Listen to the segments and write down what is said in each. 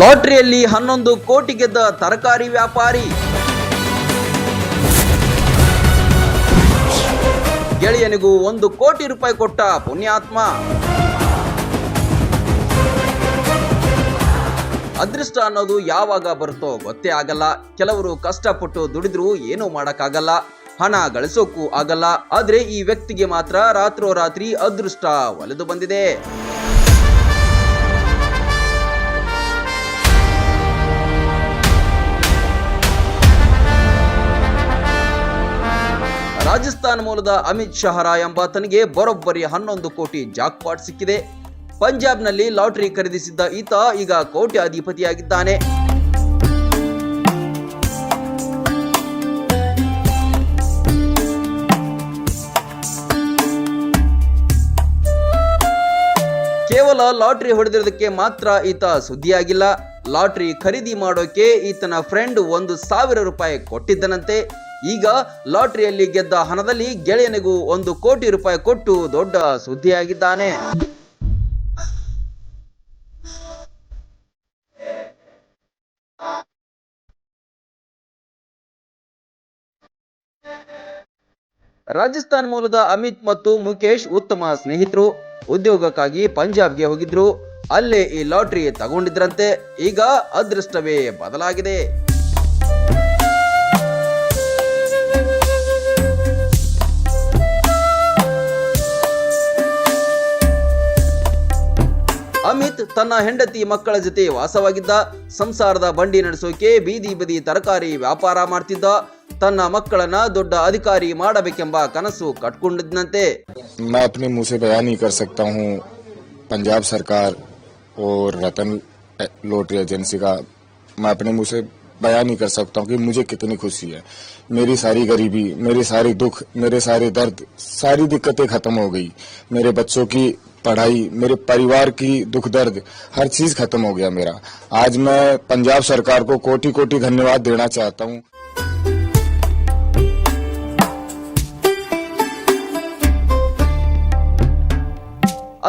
ಲಾಟರಿಯಲ್ಲಿ ಹನ್ನೊಂದು ಕೋಟಿ ಗೆದ್ದ ತರಕಾರಿ ವ್ಯಾಪಾರಿ. ಗೆಳೆಯನಿಗೂ ಒಂದು ಕೋಟಿ ರೂಪಾಯಿ ಕೊಟ್ಟ ಪುಣ್ಯಾತ್ಮ. ಅದೃಷ್ಟ ಅನ್ನೋದು ಯಾವಾಗ ಬರುತ್ತೋ ಗೊತ್ತೇ ಆಗಲ್ಲ. ಕೆಲವರು ಕಷ್ಟಪಟ್ಟು ದುಡಿದ್ರು ಏನೂ ಮಾಡೋಕ್ಕಾಗಲ್ಲ. ಹಣ ಗಳಿಸೋಕ್ಕೂ ಆಗಲ್ಲ. ಆದರೆ ಈ ವ್ಯಕ್ತಿಗೆ ಮಾತ್ರ ರಾತ್ರೋರಾತ್ರಿ ಅದೃಷ್ಟ ಒಲೆದು ಬಂದಿದೆ. ರಾಜಸ್ಥಾನ ಮೂಲದ ಅಮಿತ್ ಶಹರಾ ಎಂಬಾತನಿಗೆ ಬರೋಬ್ಬರಿ ಹನ್ನೊಂದು ಕೋಟಿ ಜಾಕ್ಪಾಟ್ ಸಿಕ್ಕಿದೆ. ಪಂಜಾಬ್ನಲ್ಲಿ ಲಾಟರಿ ಖರೀದಿಸಿದ್ದ ಈತ ಈಗ ಕೋಟ್ಯಾಧಿಪತಿಯಾಗಿದ್ದಾನೆ. ಕೇವಲ ಲಾಟರಿ ಹೊಡೆದಿರೋದಕ್ಕೆ ಮಾತ್ರ ಈತ ಸುದ್ದಿಯಾಗಿಲ್ಲ. ಲಾಟರಿ ಖರೀದಿ ಮಾಡೋಕೆ ಈತನ ಫ್ರೆಂಡ್ ಒಂದು ಸಾವಿರ ರೂಪಾಯಿ ಕೊಟ್ಟಿದ್ದನಂತೆ. ಈಗ ಲಾಟರಿಯಲ್ಲಿ ಗೆದ್ದ ಹಣದಲ್ಲಿ ಗೆಳೆಯನಿಗೂ ಒಂದು ಕೋಟಿ ರೂಪಾಯಿ ಕೊಟ್ಟು ದೊಡ್ಡ ಸುದ್ದಿಯಾಗಿದ್ದಾನೆ. ರಾಜಸ್ಥಾನ್ ಮೂಲದ ಅಮಿತ್ ಮತ್ತು ಮುಖೇಶ್ ಉತ್ತಮ ಸ್ನೇಹಿತರು. ಉದ್ಯೋಗಕ್ಕಾಗಿ ಪಂಜಾಬ್ಗೆ ಹೋಗಿದ್ರು. ಅಲ್ಲೇ ಈ ಲಾಟರಿ ತಗೊಂಡಿದ್ರಂತೆ. ಈಗ ಅದೃಷ್ಟವೇ ಬದಲಾಗಿದೆ. ಅಮಿತ್ ತನ್ನ ಹೆಂಡತಿ ಮಕ್ಕಳ ಜೊತೆ ವಾಸವಾಗಿದ್ದ ಸಂಸಾರದ ಬಂಡಿ ನಡೆಸೋಕೆ ಬೀದಿ ಬದಿ ತರಕಾರಿ ವ್ಯಾಪಾರ ಮಾಡ್ತಿದ್ದ ತನ್ನ ಮಕ್ಕಳನ್ನ ದೊಡ್ಡ ಅಧಿಕಾರಿ ಮಾಡಬೇಕೆಂಬ ಕನಸು ಕಟ್ಕೊಂಡಿದ್ದಂತೆ मैं अपने मुंह से बयान नहीं कर सकता हूँ पंजाब सरकार और रतन लॉटरी एजेंसी का मैं अपने मुंह से बयान नहीं कर सकता हूँ कि मुझे कितनी खुशी है मेरी सारी गरीबी मेरे सारे दुख मेरे सारे दर्द सारी दिक्कतें खत्म हो गई मेरे बच्चों की पढ़ाई मेरे परिवार की दुख दर्द हर चीज खत्म हो गया मेरा आज मैं पंजाब सरकार को कोटि कोटि धन्यवाद देना चाहता हूँ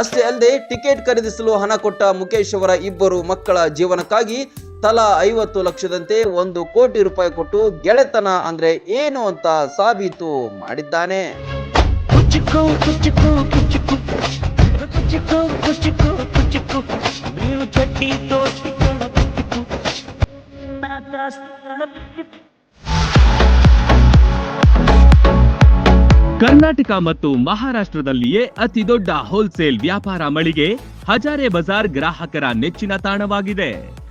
ಅಷ್ಟೇ ಅಲ್ಲದೆ ಟಿಕೆಟ್ ಖರೀದಿಸಲು ಹಣ ಕೊಟ್ಟ ಮುಖೇಶ್ ಅವರ ಇಬ್ಬರು ಮಕ್ಕಳ ಜೀವನಕ್ಕಾಗಿ ತಲಾ ಐವತ್ತು ಲಕ್ಷದಂತೆ ಒಂದು ಕೋಟಿ ರೂಪಾಯಿ ಕೊಟ್ಟು ಗೆಳೆತನ ಅಂದ್ರೆ ಏನು ಅಂತ ಸಾಬೀತು ಮಾಡಿದ್ದಾನೆ ಕರ್ನಾಟಕ ಮತ್ತು ಮಹಾರಾಷ್ಟ್ರದಲ್ಲಿಯೇ ಅತಿ ದೊಡ್ಡ ಹೋಲ್ಸೇಲ್ ವ್ಯಾಪಾರ ಮಳಿಗೆ ಹಜಾರೆ ಬಜಾರ್ ಗ್ರಾಹಕರ ನೆಚ್ಚಿನ ತಾಣವಾಗಿದೆ.